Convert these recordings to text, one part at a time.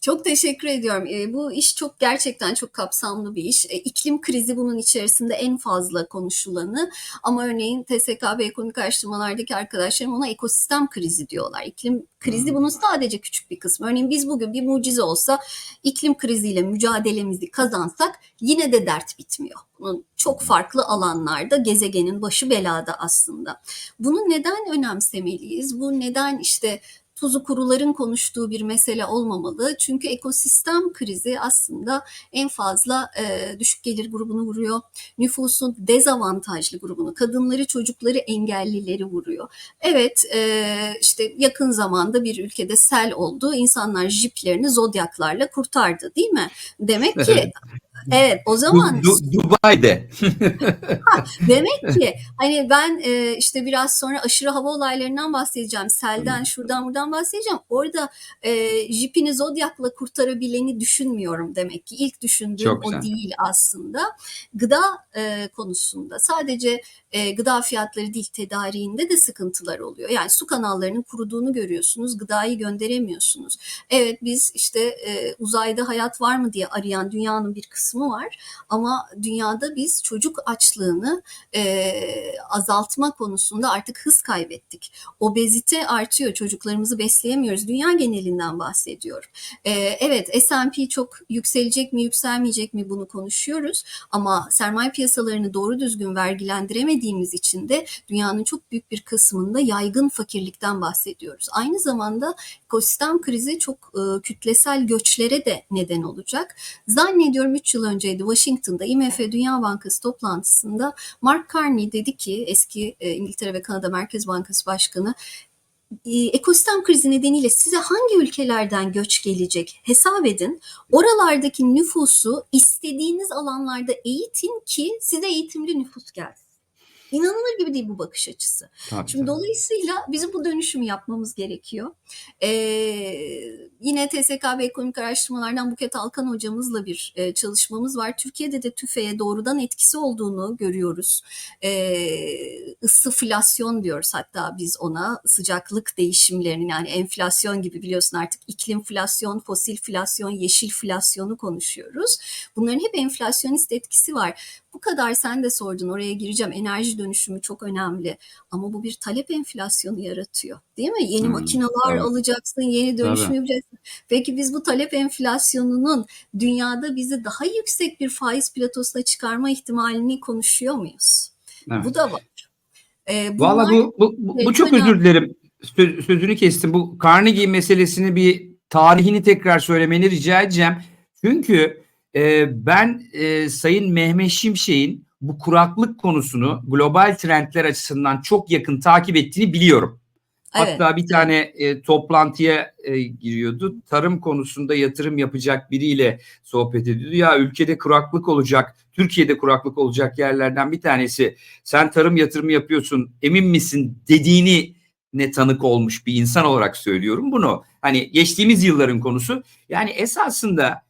Çok teşekkür ediyorum. E, bu iş çok gerçekten çok kapsamlı bir iş. E, iklim krizi bunun içerisinde en fazla konuşulanı ama örneğin TSK ve ekonomik araştırmalardaki arkadaşlarım ona ekosistem krizi diyorlar. İklim krizi bunun sadece küçük bir kısmı. Örneğin biz bugün bir mucize olsa iklim kriziyle mücadelemizi kazansak yine de dert bitmiyor. Bunun çok farklı alanlarda gezegenin başı belada aslında. Bunu neden önemsemeliyiz? Bu neden işte tuzu kuruların konuştuğu bir mesele olmamalı. Çünkü ekosistem krizi aslında en fazla e, düşük gelir grubunu vuruyor. Nüfusun dezavantajlı grubunu, kadınları, çocukları, engellileri vuruyor. Evet e, işte yakın zamanda bir ülkede sel oldu. İnsanlar jiplerini zodyaklarla kurtardı değil mi? Demek ki Evet o zaman Du, du, Dubai'de. ha, demek ki hani ben e, işte biraz sonra aşırı hava olaylarından bahsedeceğim. Selden şuradan buradan bahsedeceğim. Orada e, jipini zodyakla kurtarabileni düşünmüyorum demek ki. İlk düşündüğüm o değil aslında. Gıda e, konusunda sadece e, gıda fiyatları değil tedariğinde de sıkıntılar oluyor. Yani su kanallarının kuruduğunu görüyorsunuz. Gıdayı gönderemiyorsunuz. Evet biz işte e, uzayda hayat var mı diye arayan dünyanın bir kısmı var. Ama dünyada biz çocuk açlığını e, azaltma konusunda artık hız kaybettik. Obezite artıyor. Çocuklarımızı besleyemiyoruz. Dünya genelinden bahsediyorum. E, evet S&P çok yükselecek mi yükselmeyecek mi bunu konuşuyoruz. Ama sermaye piyasalarını doğru düzgün vergilendiremediğimiz için de dünyanın çok büyük bir kısmında yaygın fakirlikten bahsediyoruz. Aynı zamanda ekosistem krizi çok e, kütlesel göçlere de neden olacak. Zannediyorum 3 yıl önceydi Washington'da IMF Dünya Bankası toplantısında Mark Carney dedi ki eski e, İngiltere ve Kanada Merkez Bankası Başkanı e, ekosistem krizi nedeniyle size hangi ülkelerden göç gelecek hesap edin. Oralardaki nüfusu istediğiniz alanlarda eğitin ki size eğitimli nüfus gelsin. İnanılır gibi değil bu bakış açısı. Tabii, Şimdi tabii. dolayısıyla bizim bu dönüşümü yapmamız gerekiyor. Ee, yine TSK ve ekonomik araştırmalardan Buket Alkan hocamızla bir e, çalışmamız var. Türkiye'de de tüfeğe doğrudan etkisi olduğunu görüyoruz. Ee, ısıflasyon diyoruz hatta biz ona sıcaklık değişimlerinin yani enflasyon gibi biliyorsun artık iklimflasyon, fosilflasyon, yeşilflasyonu konuşuyoruz. Bunların hep enflasyonist etkisi var. Bu kadar sen de sordun oraya gireceğim. Enerji dönüşümü çok önemli ama bu bir talep enflasyonu yaratıyor. Değil mi? Yeni hmm, makineler evet. alacaksın, yeni dönüşüm Tabii. yapacaksın. Peki biz bu talep enflasyonunun dünyada bizi daha yüksek bir faiz platosuna çıkarma ihtimalini konuşuyor muyuz? Evet. Bu da var. Ee, Valla bu, bu, bu, bu çok özür dilerim. Söz, sözünü kestim. Bu Carnegie meselesini bir tarihini tekrar söylemeni rica edeceğim. Çünkü e, ben e, Sayın Mehmet Şimşek'in bu kuraklık konusunu global trendler açısından çok yakın takip ettiğini biliyorum. Evet. Hatta bir tane e, toplantıya e, giriyordu. Tarım konusunda yatırım yapacak biriyle sohbet ediyordu. Ya ülkede kuraklık olacak, Türkiye'de kuraklık olacak yerlerden bir tanesi. Sen tarım yatırımı yapıyorsun, emin misin dediğini ne tanık olmuş bir insan olarak söylüyorum bunu. Hani geçtiğimiz yılların konusu. Yani esasında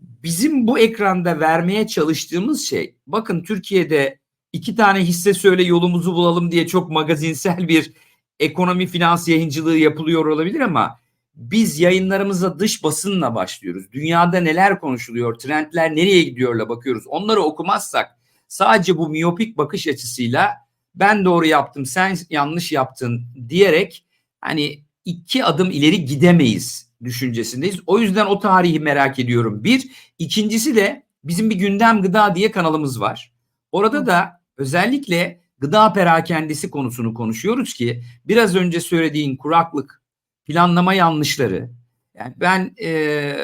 bizim bu ekranda vermeye çalıştığımız şey bakın Türkiye'de iki tane hisse söyle yolumuzu bulalım diye çok magazinsel bir ekonomi finans yayıncılığı yapılıyor olabilir ama biz yayınlarımıza dış basınla başlıyoruz. Dünyada neler konuşuluyor, trendler nereye gidiyorla bakıyoruz. Onları okumazsak sadece bu miyopik bakış açısıyla ben doğru yaptım, sen yanlış yaptın diyerek hani iki adım ileri gidemeyiz düşüncesindeyiz. O yüzden o tarihi merak ediyorum. Bir, ikincisi de bizim bir gündem gıda diye kanalımız var. Orada da özellikle gıda perakendesi konusunu konuşuyoruz ki biraz önce söylediğin kuraklık, planlama yanlışları. Yani ben e,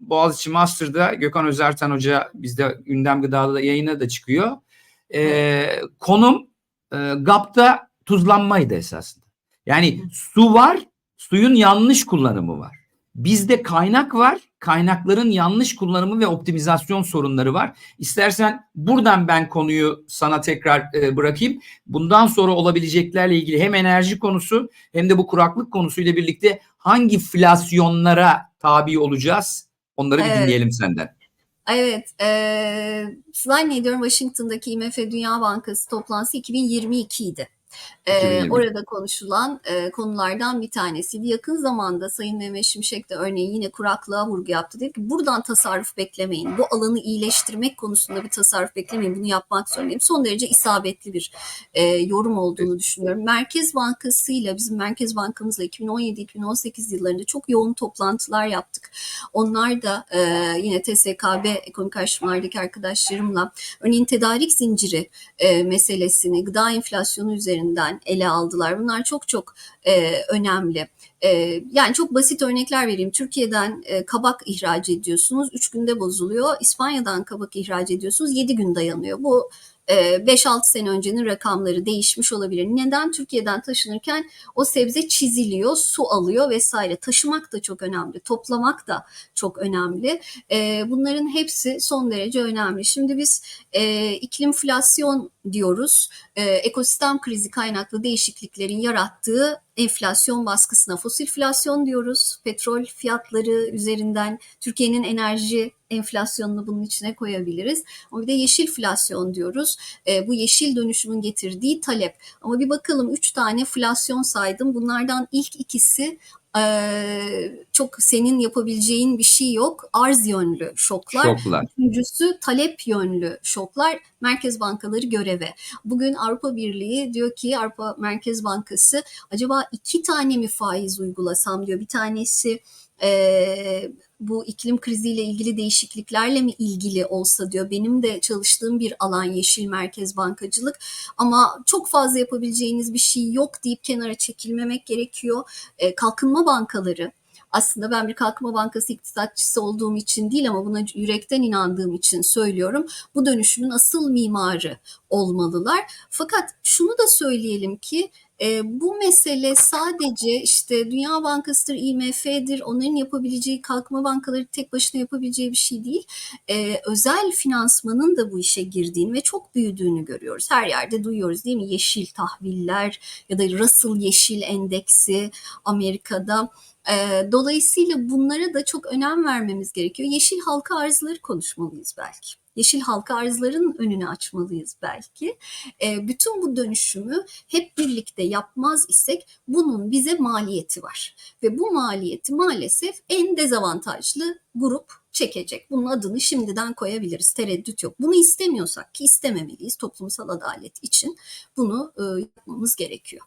Boğaziçi Master'da Gökhan Özertan Hoca bizde gündem gıdada da yayına da çıkıyor. E, konum e, GAP'ta tuzlanmaydı esasında. Yani su var, suyun yanlış kullanımı var. Bizde kaynak var. Kaynakların yanlış kullanımı ve optimizasyon sorunları var. İstersen buradan ben konuyu sana tekrar e, bırakayım. Bundan sonra olabileceklerle ilgili hem enerji konusu hem de bu kuraklık konusuyla birlikte hangi flasyonlara tabi olacağız? Onları evet. bir dinleyelim senden. Evet, e, zannediyorum Washington'daki IMF Dünya Bankası toplantısı 2022 idi. 2020. orada konuşulan e, konulardan bir tanesiydi. Yakın zamanda Sayın Mehmet Şimşek de örneğin yine kuraklığa vurgu yaptı. Dedi ki buradan tasarruf beklemeyin. Bu alanı iyileştirmek konusunda bir tasarruf beklemeyin. Bunu yapmak zorundayım. Son derece isabetli bir e, yorum olduğunu düşünüyorum. Merkez Bankası ile bizim Merkez Bankamızla 2017-2018 yıllarında çok yoğun toplantılar yaptık. Onlar da e, yine TSKB ekonomik araştırmalardaki arkadaşlarımla örneğin tedarik zinciri e, meselesini gıda enflasyonu üzerinden ele aldılar. Bunlar çok çok e, önemli. E, yani çok basit örnekler vereyim. Türkiye'den e, kabak ihraç ediyorsunuz. 3 günde bozuluyor. İspanya'dan kabak ihraç ediyorsunuz. 7 gün dayanıyor. Bu 5-6 sene öncenin rakamları değişmiş olabilir. Neden? Türkiye'den taşınırken o sebze çiziliyor, su alıyor vesaire. Taşımak da çok önemli, toplamak da çok önemli. E, bunların hepsi son derece önemli. Şimdi biz e, iklimflasyon diyoruz. E, ekosistem krizi kaynaklı değişikliklerin yarattığı enflasyon baskısına fosilflasyon diyoruz. Petrol fiyatları üzerinden Türkiye'nin enerji enflasyonunu bunun içine koyabiliriz. Ama bir de yeşilflasyon diyoruz. E, bu yeşil dönüşümün getirdiği talep. Ama bir bakalım üç tane flasyon saydım. Bunlardan ilk ikisi çok senin yapabileceğin bir şey yok. Arz yönlü şoklar. Şoklar. Üçüncüsü talep yönlü şoklar. Merkez bankaları göreve. Bugün Avrupa Birliği diyor ki Avrupa Merkez Bankası acaba iki tane mi faiz uygulasam diyor. Bir tanesi e, bu iklim kriziyle ilgili değişikliklerle mi ilgili olsa diyor. Benim de çalıştığım bir alan yeşil merkez bankacılık ama çok fazla yapabileceğiniz bir şey yok deyip kenara çekilmemek gerekiyor. E, kalkınma bankaları aslında ben bir kalkınma bankası iktisatçısı olduğum için değil ama buna yürekten inandığım için söylüyorum. Bu dönüşümün asıl mimarı olmalılar. Fakat şunu da söyleyelim ki e, bu mesele sadece işte Dünya Bankası'dır, IMF'dir, onların yapabileceği, kalkınma bankaları tek başına yapabileceği bir şey değil. E, özel finansmanın da bu işe girdiğini ve çok büyüdüğünü görüyoruz. Her yerde duyuyoruz değil mi? Yeşil tahviller ya da Russell Yeşil Endeksi Amerika'da. E, dolayısıyla bunlara da çok önem vermemiz gerekiyor. Yeşil halka arzları konuşmalıyız belki yeşil halka arzların önünü açmalıyız belki. E, bütün bu dönüşümü hep birlikte yapmaz isek bunun bize maliyeti var. Ve bu maliyeti maalesef en dezavantajlı grup çekecek. Bunun adını şimdiden koyabiliriz. Tereddüt yok. Bunu istemiyorsak ki istememeliyiz toplumsal adalet için bunu e, yapmamız gerekiyor.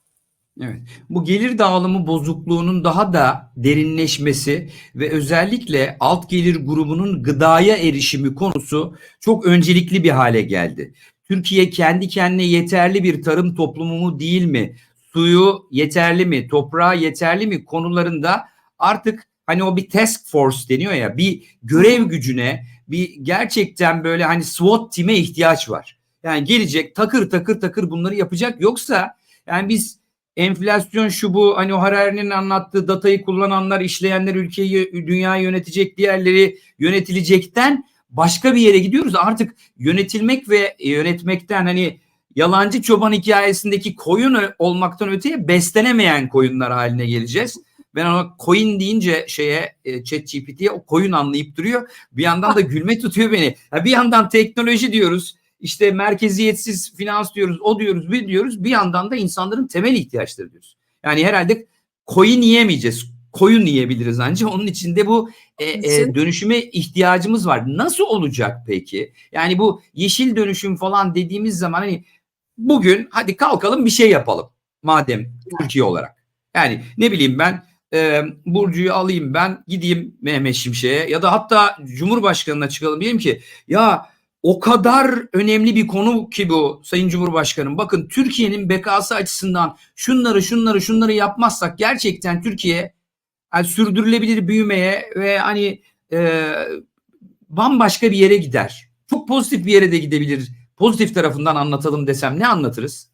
Evet. Bu gelir dağılımı bozukluğunun daha da derinleşmesi ve özellikle alt gelir grubunun gıdaya erişimi konusu çok öncelikli bir hale geldi. Türkiye kendi kendine yeterli bir tarım toplumu mu değil mi? Suyu yeterli mi? Toprağı yeterli mi? Konularında artık hani o bir task force deniyor ya bir görev gücüne bir gerçekten böyle hani SWAT time ihtiyaç var. Yani gelecek takır takır takır bunları yapacak yoksa yani biz enflasyon şu bu hani o Harari'nin anlattığı datayı kullananlar, işleyenler ülkeyi, dünyayı yönetecek, diğerleri yönetilecekten başka bir yere gidiyoruz. Artık yönetilmek ve yönetmekten hani yalancı çoban hikayesindeki koyun olmaktan öteye beslenemeyen koyunlar haline geleceğiz. Ben ona koyun deyince şeye e, ChatGPT'ye o koyun anlayıp duruyor. Bir yandan da gülme tutuyor beni. Bir yandan teknoloji diyoruz işte merkeziyetsiz finans diyoruz, o diyoruz, bir diyoruz. Bir yandan da insanların temel ihtiyaçları diyoruz. Yani herhalde koyun yiyemeyeceğiz. Koyun yiyebiliriz ancak onun içinde bu e, e, dönüşüme ihtiyacımız var. Nasıl olacak peki? Yani bu yeşil dönüşüm falan dediğimiz zaman hani bugün hadi kalkalım bir şey yapalım madem Türkiye olarak. Yani ne bileyim ben e, Burcu'yu alayım ben gideyim Mehmet Şimşek'e ya da hatta Cumhurbaşkanı'na çıkalım diyelim ki ya o kadar önemli bir konu ki bu Sayın Cumhurbaşkanım. Bakın Türkiye'nin bekası açısından şunları şunları şunları yapmazsak gerçekten Türkiye yani sürdürülebilir büyümeye ve hani e, bambaşka bir yere gider. Çok pozitif bir yere de gidebilir. Pozitif tarafından anlatalım desem ne anlatırız?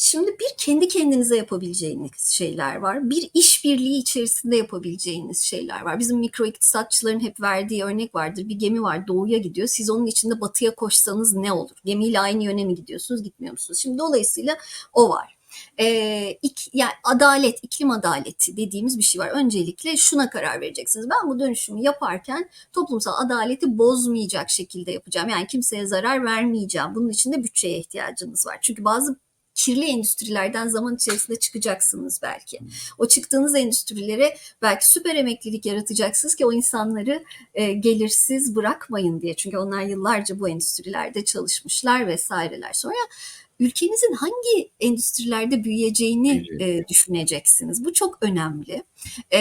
Şimdi bir kendi kendinize yapabileceğiniz şeyler var. Bir işbirliği içerisinde yapabileceğiniz şeyler var. Bizim mikro iktisatçıların hep verdiği örnek vardır. Bir gemi var doğuya gidiyor. Siz onun içinde batıya koşsanız ne olur? Gemiyle aynı yöne mi gidiyorsunuz, gitmiyor musunuz? Şimdi dolayısıyla o var. Ee, ik, yani adalet, iklim adaleti dediğimiz bir şey var. Öncelikle şuna karar vereceksiniz. Ben bu dönüşümü yaparken toplumsal adaleti bozmayacak şekilde yapacağım. Yani kimseye zarar vermeyeceğim. Bunun için de bütçeye ihtiyacınız var. Çünkü bazı kirli endüstrilerden zaman içerisinde çıkacaksınız belki. O çıktığınız endüstrilere belki süper emeklilik yaratacaksınız ki o insanları e, gelirsiz bırakmayın diye. Çünkü onlar yıllarca bu endüstrilerde çalışmışlar vesaireler. Sonra ülkenizin hangi endüstrilerde büyüyeceğini e, düşüneceksiniz. Bu çok önemli. E,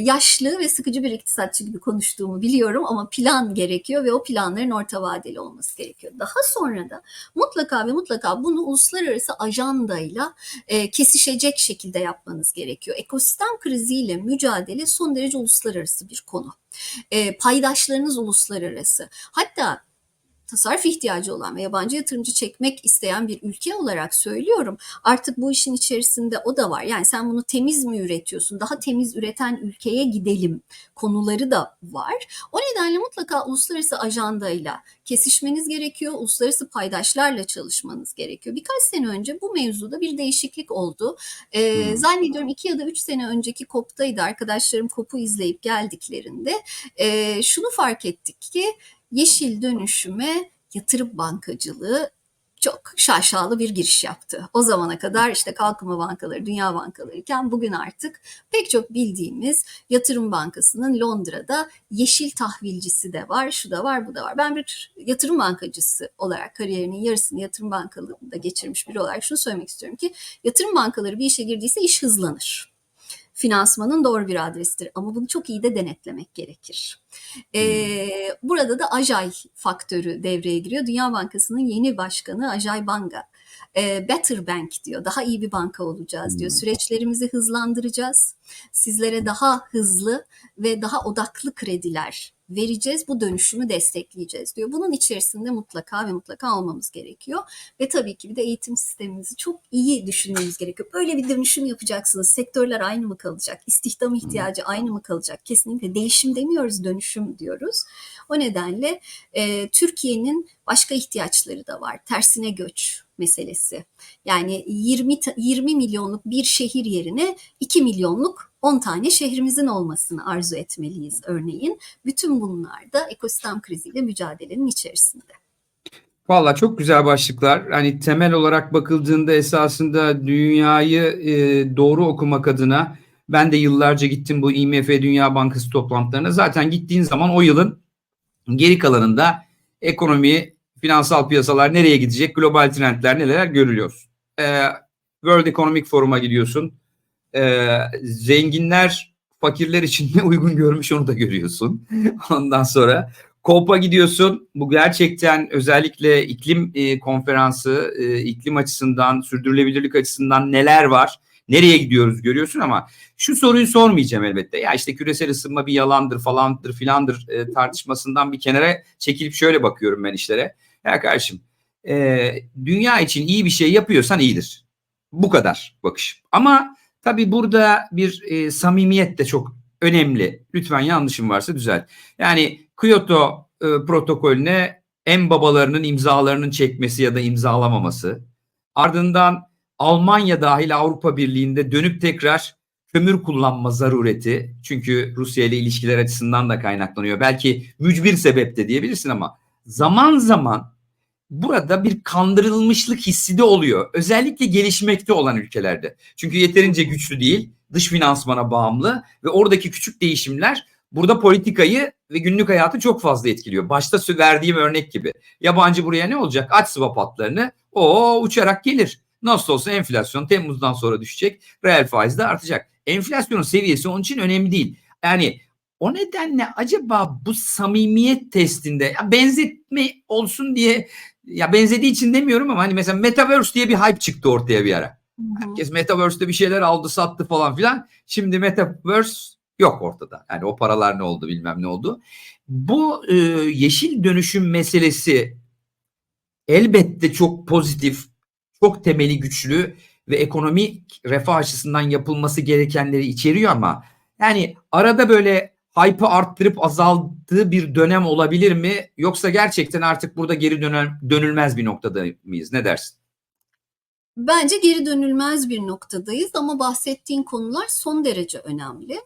yaşlı ve sıkıcı bir iktisatçı gibi konuştuğumu biliyorum ama plan gerekiyor ve o planların orta vadeli olması gerekiyor. Daha sonra da mutlaka ve mutlaka bunu uluslararası ajandayla e, kesişecek şekilde yapmanız gerekiyor. Ekosistem kriziyle mücadele son derece uluslararası bir konu. E, paydaşlarınız uluslararası. Hatta tasarruf ihtiyacı olan ve yabancı yatırımcı çekmek isteyen bir ülke olarak söylüyorum. Artık bu işin içerisinde o da var. Yani sen bunu temiz mi üretiyorsun? Daha temiz üreten ülkeye gidelim konuları da var. O nedenle mutlaka uluslararası ajandayla kesişmeniz gerekiyor. Uluslararası paydaşlarla çalışmanız gerekiyor. Birkaç sene önce bu mevzuda bir değişiklik oldu. Ee, hmm. Zannediyorum iki ya da üç sene önceki COP'taydı. Arkadaşlarım COP'u izleyip geldiklerinde e, şunu fark ettik ki yeşil dönüşüme yatırım bankacılığı çok şaşalı bir giriş yaptı. O zamana kadar işte kalkınma bankaları, dünya bankaları iken bugün artık pek çok bildiğimiz yatırım bankasının Londra'da yeşil tahvilcisi de var, şu da var, bu da var. Ben bir yatırım bankacısı olarak kariyerinin yarısını yatırım bankalığında geçirmiş biri olarak şunu söylemek istiyorum ki yatırım bankaları bir işe girdiyse iş hızlanır finansmanın doğru bir adresidir. Ama bunu çok iyi de denetlemek gerekir. Ee, burada da Ajay faktörü devreye giriyor. Dünya Bankası'nın yeni başkanı Ajay Banga. E, better bank diyor. Daha iyi bir banka olacağız diyor. Süreçlerimizi hızlandıracağız. Sizlere daha hızlı ve daha odaklı krediler vereceğiz. Bu dönüşümü destekleyeceğiz diyor. Bunun içerisinde mutlaka ve mutlaka olmamız gerekiyor. Ve tabii ki bir de eğitim sistemimizi çok iyi düşünmemiz gerekiyor. Böyle bir dönüşüm yapacaksınız. Sektörler aynı mı kalacak? İstihdam ihtiyacı aynı mı kalacak? Kesinlikle değişim demiyoruz, dönüşüm diyoruz. O nedenle e, Türkiye'nin başka ihtiyaçları da var. Tersine göç meselesi. Yani 20 20 milyonluk bir şehir yerine 2 milyonluk 10 tane şehrimizin olmasını arzu etmeliyiz örneğin. Bütün bunlar da ekosistem kriziyle mücadelenin içerisinde. Valla çok güzel başlıklar. Hani temel olarak bakıldığında esasında dünyayı e, doğru okumak adına ben de yıllarca gittim bu IMF Dünya Bankası toplantılarına. Zaten gittiğin zaman o yılın geri kalanında ekonomi, finansal piyasalar nereye gidecek, global trendler neler görülüyor. Ee, World Economic Forum'a gidiyorsun. Ee, zenginler fakirler için ne uygun görmüş onu da görüyorsun. Ondan sonra COP'a gidiyorsun. Bu gerçekten özellikle iklim e, konferansı, e, iklim açısından, sürdürülebilirlik açısından neler var? Nereye gidiyoruz görüyorsun ama şu soruyu sormayacağım elbette. Ya işte küresel ısınma bir yalandır falandır filandır e, tartışmasından bir kenara çekilip şöyle bakıyorum ben işlere. Ya kardeşim e, dünya için iyi bir şey yapıyorsan iyidir. Bu kadar bakış. Ama tabii burada bir e, samimiyet de çok önemli. Lütfen yanlışım varsa düzelt. Yani Kyoto e, protokolüne en babalarının imzalarının çekmesi ya da imzalamaması. Ardından Almanya dahil Avrupa Birliği'nde dönüp tekrar kömür kullanma zarureti. Çünkü Rusya ile ilişkiler açısından da kaynaklanıyor. Belki mücbir sebep de diyebilirsin ama zaman zaman burada bir kandırılmışlık hissi de oluyor. Özellikle gelişmekte olan ülkelerde. Çünkü yeterince güçlü değil, dış finansmana bağımlı ve oradaki küçük değişimler burada politikayı ve günlük hayatı çok fazla etkiliyor. Başta verdiğim örnek gibi. Yabancı buraya ne olacak? Aç swap hatlarını o uçarak gelir. Nasıl olsa enflasyon Temmuz'dan sonra düşecek. Reel faiz de artacak. Enflasyonun seviyesi onun için önemli değil. Yani o nedenle acaba bu samimiyet testinde ya benzetme olsun diye ya benzediği için demiyorum ama hani mesela Metaverse diye bir hype çıktı ortaya bir ara. Herkes Metaverse'de bir şeyler aldı sattı falan filan. Şimdi Metaverse yok ortada. Yani o paralar ne oldu bilmem ne oldu. Bu e, yeşil dönüşüm meselesi elbette çok pozitif, çok temeli güçlü ve ekonomik refah açısından yapılması gerekenleri içeriyor ama yani arada böyle hype'ı arttırıp azaldığı bir dönem olabilir mi? Yoksa gerçekten artık burada geri dönel, dönülmez bir noktada mıyız? Ne dersin? Bence geri dönülmez bir noktadayız ama bahsettiğin konular son derece önemli.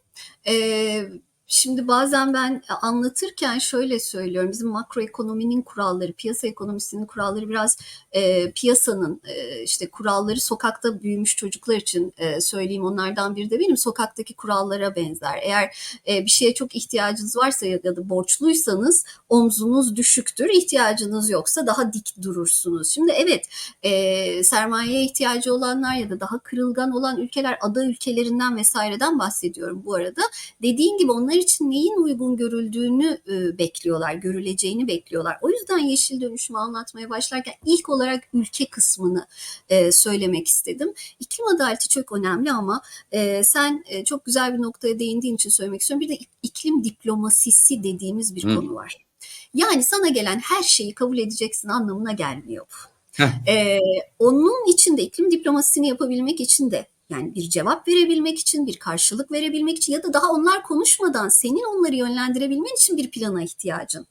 Ee, Şimdi bazen ben anlatırken şöyle söylüyorum. Bizim makroekonominin kuralları, piyasa ekonomisinin kuralları biraz e, piyasanın e, işte kuralları sokakta büyümüş çocuklar için e, söyleyeyim. Onlardan biri de benim sokaktaki kurallara benzer. Eğer e, bir şeye çok ihtiyacınız varsa ya da borçluysanız omzunuz düşüktür. İhtiyacınız yoksa daha dik durursunuz. Şimdi evet e, sermayeye ihtiyacı olanlar ya da daha kırılgan olan ülkeler ada ülkelerinden vesaireden bahsediyorum bu arada. Dediğin gibi onlar için neyin uygun görüldüğünü e, bekliyorlar, görüleceğini bekliyorlar. O yüzden yeşil dönüşümü anlatmaya başlarken ilk olarak ülke kısmını e, söylemek istedim. İklim adaleti çok önemli ama e, sen e, çok güzel bir noktaya değindiğin için söylemek istiyorum. Bir de iklim diplomasisi dediğimiz bir Hı. konu var. Yani sana gelen her şeyi kabul edeceksin anlamına gelmiyor bu. Ee, onun için de iklim diplomasisini yapabilmek için de yani bir cevap verebilmek için, bir karşılık verebilmek için ya da daha onlar konuşmadan senin onları yönlendirebilmen için bir plana ihtiyacın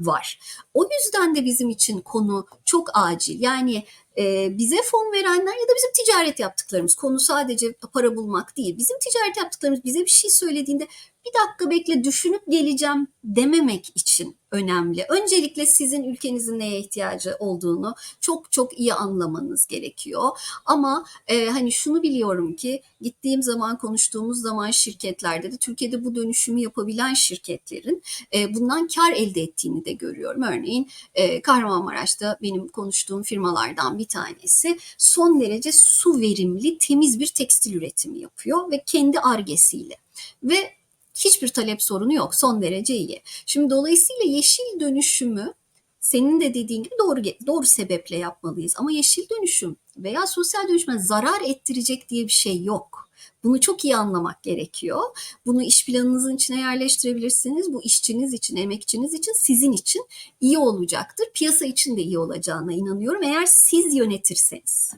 var. O yüzden de bizim için konu çok acil. Yani e, bize fon verenler ya da bizim ticaret yaptıklarımız konu sadece para bulmak değil. Bizim ticaret yaptıklarımız bize bir şey söylediğinde bir dakika bekle düşünüp geleceğim dememek için önemli. Öncelikle sizin ülkenizin neye ihtiyacı olduğunu çok çok iyi anlamanız gerekiyor. Ama e, hani şunu biliyorum ki gittiğim zaman konuştuğumuz zaman şirketlerde de Türkiye'de bu dönüşümü yapabilen şirketlerin e, bundan kar elde ettiğini de görüyorum. Örneğin e, Kahramanmaraş'ta benim konuştuğum firmalardan bir tanesi son derece su verimli temiz bir tekstil üretimi yapıyor ve kendi argesiyle ve hiçbir talep sorunu yok. Son derece iyi. Şimdi dolayısıyla yeşil dönüşümü senin de dediğin gibi doğru doğru sebeple yapmalıyız. Ama yeşil dönüşüm veya sosyal dönüşüme zarar ettirecek diye bir şey yok. Bunu çok iyi anlamak gerekiyor. Bunu iş planınızın içine yerleştirebilirsiniz. Bu işçiniz için, emekçiniz için, sizin için iyi olacaktır. Piyasa için de iyi olacağına inanıyorum eğer siz yönetirseniz.